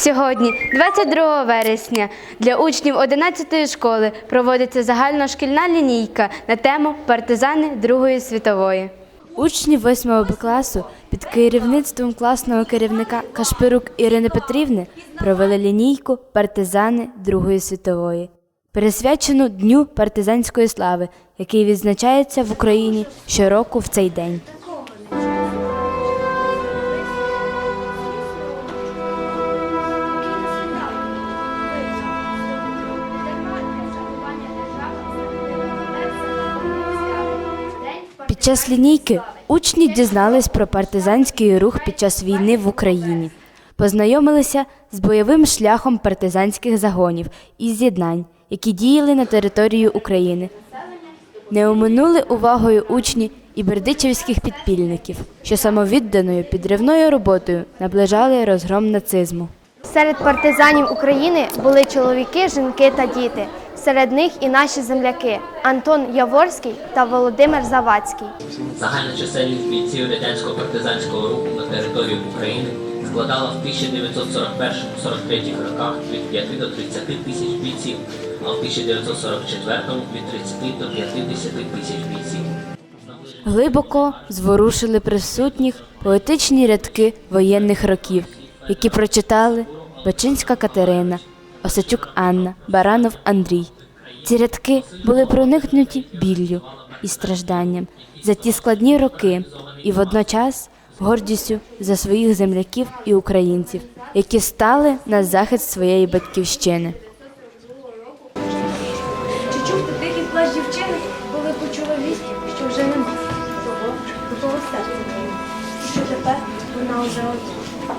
Сьогодні, 22 вересня, для учнів 11-ї школи проводиться загальношкільна лінійка на тему Партизани Другої світової. Учні 8 Б класу під керівництвом класного керівника Кашпирук Ірини Петрівни провели лінійку Партизани Другої світової, присвячену Дню партизанської слави, який відзначається в Україні щороку в цей день. Під час лінійки учні дізнались про партизанський рух під час війни в Україні, познайомилися з бойовим шляхом партизанських загонів і з'єднань, які діяли на території України. Не оминули увагою учні і бердичівських підпільників, що самовідданою підривною роботою наближали розгром нацизму. Серед партизанів України були чоловіки, жінки та діти. Серед них і наші земляки Антон Яворський та Володимир Завадський. Загальна чисельність бійців радянського партизанського руху на території України складала в 1941-43 роках від 5 до 30 тисяч бійців, а в 1944 від 30 до 50 тисяч бійців. Глибоко зворушили присутніх поетичні рядки воєнних років, які прочитали Бачинська Катерина, Осачук Анна, Баранов Андрій. Ці рядки були проникнуті біллю і стражданням за ті складні роки і водночас гордістю за своїх земляків і українців, які стали на захист своєї батьківщини. Чи чув ти дикий плач дівчини, коли почула вість, що вже нема того, того серця неї? Що тепер вона вже одна.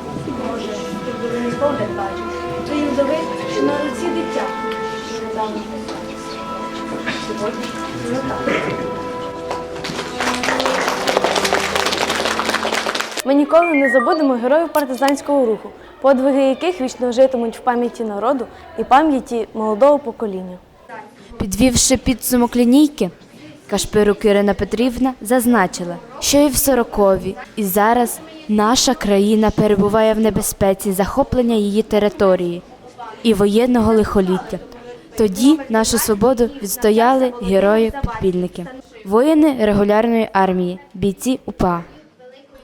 Може, ти буде не погляд твої вдови, Ми ніколи не забудемо героїв партизанського руху, подвиги яких вічно житимуть в пам'яті народу і пам'яті молодого покоління. Підвівши підсумок лінійки, Кашпирук Ірина Петрівна зазначила, що і в сорокові, і зараз наша країна перебуває в небезпеці захоплення її території і воєнного лихоліття. Тоді нашу свободу відстояли герої-підпільники, воїни регулярної армії, бійці УПА.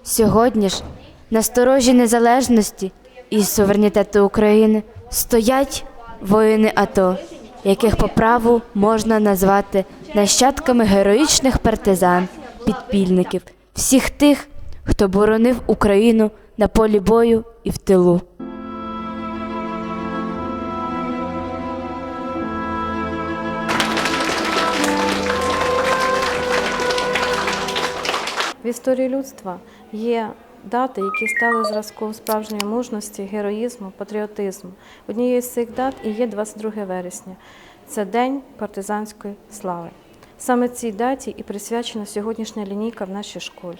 Сьогодні ж на сторожі незалежності і суверенітету України стоять воїни АТО, яких по праву можна назвати нащадками героїчних партизан, підпільників, всіх тих, хто боронив Україну на полі бою і в тилу. В історії людства є дати, які стали зразком справжньої мужності, героїзму, патріотизму. Однією з цих дат і є 22 вересня. Це День партизанської слави. Саме цій даті і присвячена сьогоднішня лінійка в нашій школі.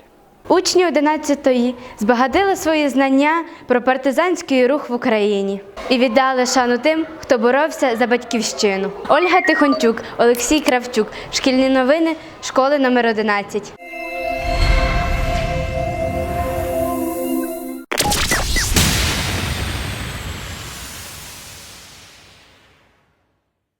Учні 11-ї збагатили свої знання про партизанський рух в Україні і віддали шану тим, хто боровся за батьківщину. Ольга Тихончук, Олексій Кравчук, шкільні новини школи номер 11.